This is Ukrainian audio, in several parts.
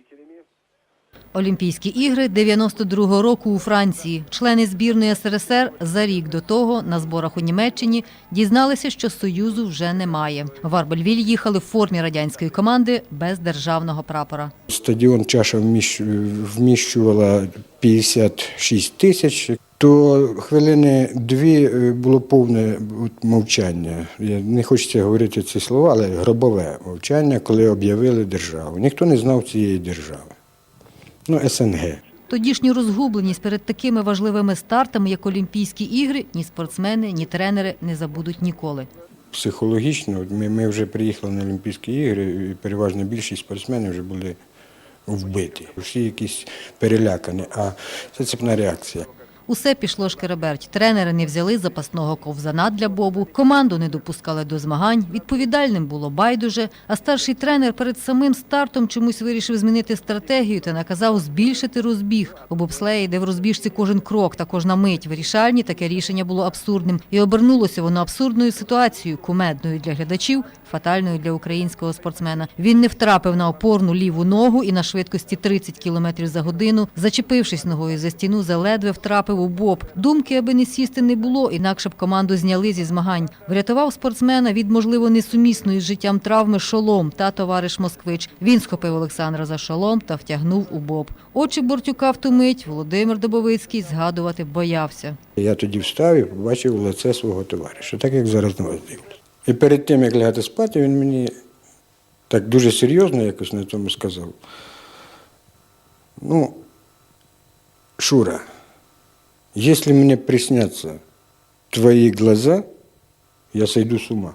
eğitimi Олімпійські ігри 92-го року у Франції. Члени збірної СРСР за рік до того на зборах у Німеччині дізналися, що Союзу вже немає. В Арбельвіль їхали в формі радянської команди без державного прапора. Стадіон чаша вміщ- вміщувала 56 тисяч. То хвилини дві е, було повне мовчання. Я не хочеться говорити ці слова, але гробове мовчання, коли об'явили державу. Ніхто не знав цієї держави. Ну, СНГ. Тодішню розгубленість перед такими важливими стартами, як Олімпійські ігри, ні спортсмени, ні тренери не забудуть ніколи. Психологічно, ми, ми вже приїхали на Олімпійські ігри, і переважно більшість спортсменів вже були вбиті. Всі якісь перелякані, а це цепна реакція. Усе пішло шкереберть. Тренери не взяли запасного ковзана для Бобу, команду не допускали до змагань, відповідальним було байдуже, а старший тренер перед самим стартом чомусь вирішив змінити стратегію та наказав збільшити розбіг. У бобслеї, де в розбіжці кожен крок та кожна мить вирішальні, таке рішення було абсурдним. І обернулося воно абсурдною ситуацією, кумедною для глядачів, фатальною для українського спортсмена. Він не втрапив на опорну ліву ногу і на швидкості 30 км за годину, зачепившись ногою за стіну, заледве втрапив у боб. Думки, аби не сісти, не було, інакше б команду зняли зі змагань. Врятував спортсмена від, можливо, несумісної з життям травми шолом та товариш Москвич. Він схопив Олександра за шолом та втягнув у боб. Очі Бортюка втомить, Володимир Добовицький згадувати боявся. Я тоді встав і побачив лице свого товариша, так як зараз на вас дивлюсь. І перед тим, як лягати спати, він мені так дуже серйозно якось на тому сказав. Ну, Шура, если мне приснятся твои глаза, я сойду с ума.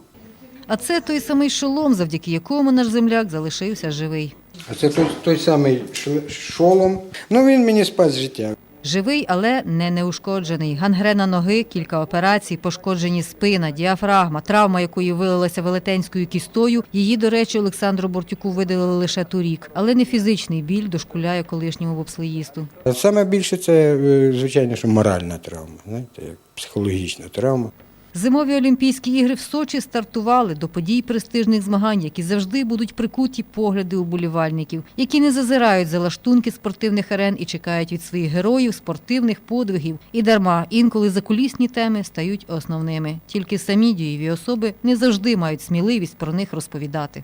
А це той самий шолом, завдяки якому наш земляк залишився живий. А це той, той самий шолом. Ну, він мені спас життя. Живий, але не неушкоджений. Гангрена ноги, кілька операцій, пошкоджені спина, діафрагма, травма, якої вилилася велетенською кістою. Її, до речі, Олександру Бортюку видалили лише торік. Але не фізичний біль дошкуляє колишньому бобслеїсту. Саме більше це, е, звичайно, що моральна травма, знаєте, психологічна травма. Зимові Олімпійські ігри в Сочі стартували до подій престижних змагань, які завжди будуть прикуті погляди уболівальників, які не зазирають за лаштунки спортивних арен і чекають від своїх героїв спортивних подвигів. І дарма інколи закулісні теми стають основними. Тільки самі дієві особи не завжди мають сміливість про них розповідати.